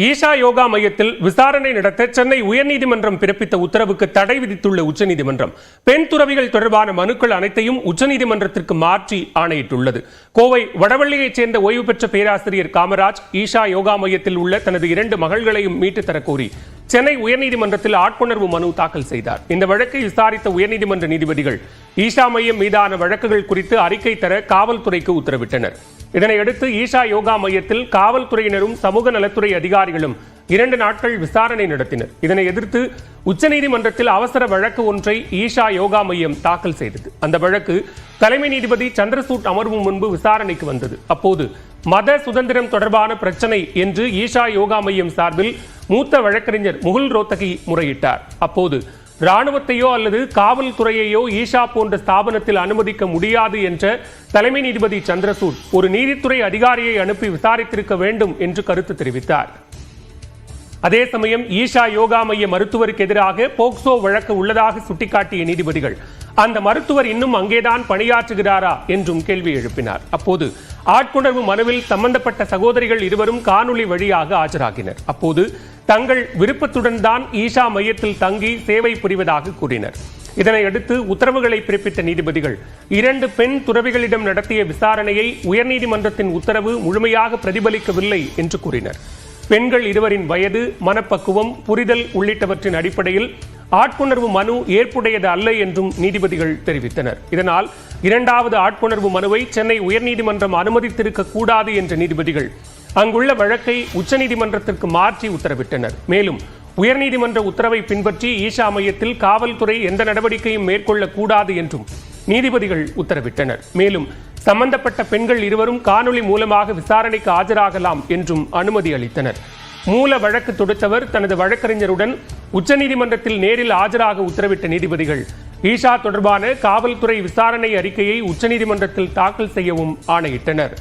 ஈஷா யோகா மையத்தில் விசாரணை நடத்த சென்னை உயர்நீதிமன்றம் பிறப்பித்த உத்தரவுக்கு தடை விதித்துள்ள உச்சநீதிமன்றம். பெண் துறவிகள் தொடர்பான மனுக்கள் அனைத்தையும் உச்சநீதிமன்றத்திற்கு மாற்றி ஆணையிட்டுள்ளது. கோவை வடவள்ளியைச் சேர்ந்த ஓய்வு பெற்ற பேராசிரியர் காமராஜ் ஈஷா யோகா மையத்தில் உள்ள தனது இரண்டு மகள்களையும் மீட்டுத் தரக்கோரி சென்னை உயர்நீதிமன்றத்தில் ஆட்கொணர்வு மனு தாக்கல் செய்தார். இந்த வழக்கை விசாரித்த உயர்நீதிமன்ற நீதிபதிகள் ஈஷா மையம் மீதான வழக்குகள் குறித்து அறிக்கை தர காவல்துறைக்கு உத்தரவிட்டனர். இதனையடுத்து ஈஷா யோகா மையத்தில் காவல்துறையினரும் சமூக நலத்துறை அதிகாரிகளும் இரண்டு நாட்கள் விசாரணை நடத்தினர். இதனை எதிர்த்து உச்சநீதிமன்றத்தில் அவசர வழக்கு ஒன்றை ஈஷா யோகா மையம் தாக்கல் செய்தது. அந்த வழக்கு தலைமை நீதிபதி சந்திரசூட் அமர்வு முன்பு விசாரணைக்கு வந்தது. அப்போது மத சுதந்திரம் தொடர்பான பிரச்சனை என்று ஈஷா யோகா மையம் சார்பில் மூத்த வழக்கறிஞர் முகுல் ரோத்தகி முறையிட்டார். அப்போது ராணுவத்தையோ அல்லது காவல்துறையையோ ஈஷா போன்ற ஸ்தாபனத்தில் அனுமதிக்க முடியாது என்ற தலைமை நீதிபதி சந்திரசூட் ஒரு நீதித்துறை அதிகாரியை அனுப்பி விசாரித்திருக்க வேண்டும் என்று கருத்து தெரிவித்தார். அதே சமயம் ஈஷா யோகா மைய மருத்துவருக்கு எதிராக போக்சோ வழக்கு உள்ளதாக சுட்டிக்காட்டிய நீதிபதிகள் அந்த மருத்துவர் இன்னும் அங்கேதான் பணியாற்றுகிறாரா என்றும் கேள்வி எழுப்பினார். அப்போது ஆட்கொணர்வு மனுவில் சம்பந்தப்பட்ட சகோதரிகள் இருவரும் காணொளி வழியாக ஆஜராகினர். அப்போது தங்கள் விருப்பத்துடன் தான் ஈஷா மையத்தில் தங்கி சேவை புரிவதாக கூறினர். இதனையடுத்து உத்தரவுகளை பிறப்பித்த நீதிபதிகள் இரண்டு பெண் துறவிகளிடம் நடத்திய விசாரணையை உயர்நீதிமன்றத்தின் உத்தரவு முழுமையாக பிரதிபலிக்கவில்லை என்று கூறினர். பெண்கள் இருவரின் வயது மனப்பக்குவம் புரிதல் உள்ளிட்டவற்றின் அடிப்படையில் ஆட்கொணர்வு மனு ஏற்புடையது அல்ல என்றும் நீதிபதிகள் தெரிவித்தனர். இதனால் இரண்டாவது ஆட்கொணர்வு மனுவை சென்னை உயர்நீதிமன்றம் அனுமதித்திருக்க கூடாது என்ற நீதிபதிகள் அங்குள்ள வழக்கை உச்சநீதிமன்றத்திற்கு மாற்றி உத்தரவிட்டனர். மேலும் உயர்நீதிமன்ற உத்தரவை பின்பற்றி ஈஷா மையத்தில் காவல்துறை எந்த நடவடிக்கையும் மேற்கொள்ளக்கூடாது என்றும் நீதிபதிகள் உத்தரவிட்டனர். மேலும் சம்பந்தப்பட்ட பெண்கள் இருவரும் காணொளி மூலமாக விசாரணைக்கு ஆஜராகலாம் என்றும் அனுமதி அளித்தனர். மூல வழக்கு தொடுத்தவர் தனது வழக்கறிஞருடன் உச்சநீதிமன்றத்தில் நேரில் ஆஜராக உத்தரவிட்ட நீதிபதிகள் ஈஷா தொடர்பான காவல்துறை விசாரணை அறிக்கையை உச்சநீதிமன்றத்தில் தாக்கல் செய்யவும் ஆணையிட்டனர்.